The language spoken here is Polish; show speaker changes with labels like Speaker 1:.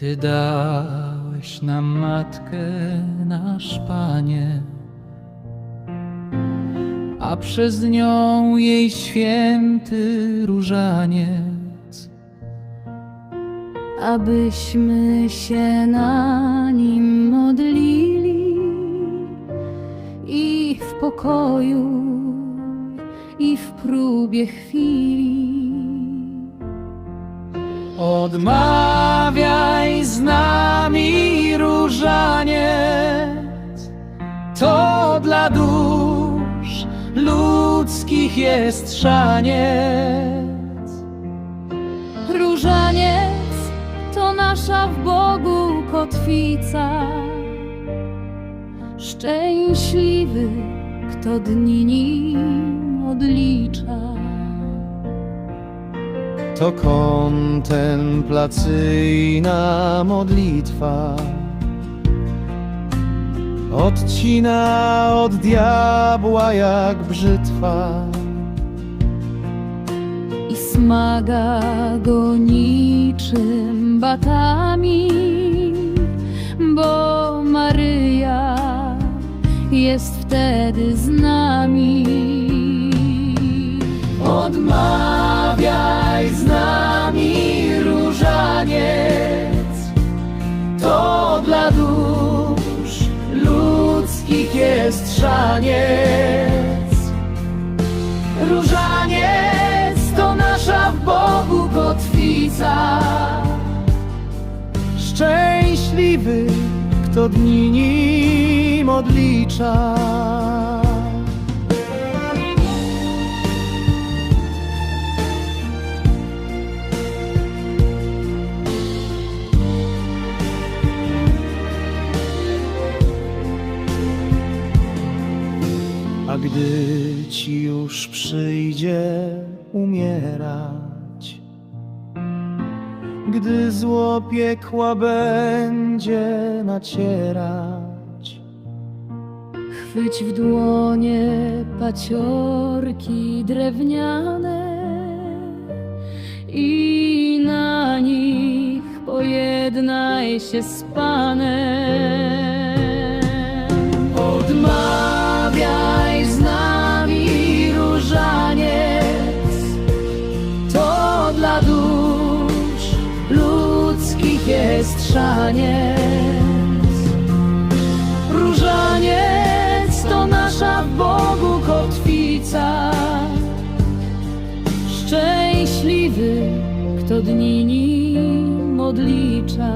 Speaker 1: Ty dałeś nam matkę, nasz Panie, a przez nią jej święty różaniec.
Speaker 2: abyśmy się na nim modlili i w pokoju, i w próbie chwili.
Speaker 1: Odmawiaj z nami różaniec, to dla dusz ludzkich jest szaniec.
Speaker 2: Różaniec to nasza w Bogu kotwica. Szczęśliwy, kto dni nim odlicza.
Speaker 3: To kontemplacyjna modlitwa Odcina od diabła jak brzytwa
Speaker 2: i smaga go niczym batami, bo Maryja jest wtedy z nami.
Speaker 1: Odmawiaj szaniec. Różaniec to nasza w Bogu kotwica.
Speaker 3: Szczęśliwy, kto dni nim odlicza gdy ci już przyjdzie umierać, gdy zło piekła będzie nacierać,
Speaker 2: Chwyć w dłonie paciorki drewniane i na nich pojednaj się z Panem.
Speaker 1: Szaniec. Różaniec to nasza w Bogu kotwica.
Speaker 2: Szczęśliwy, kto dni nim odlicza.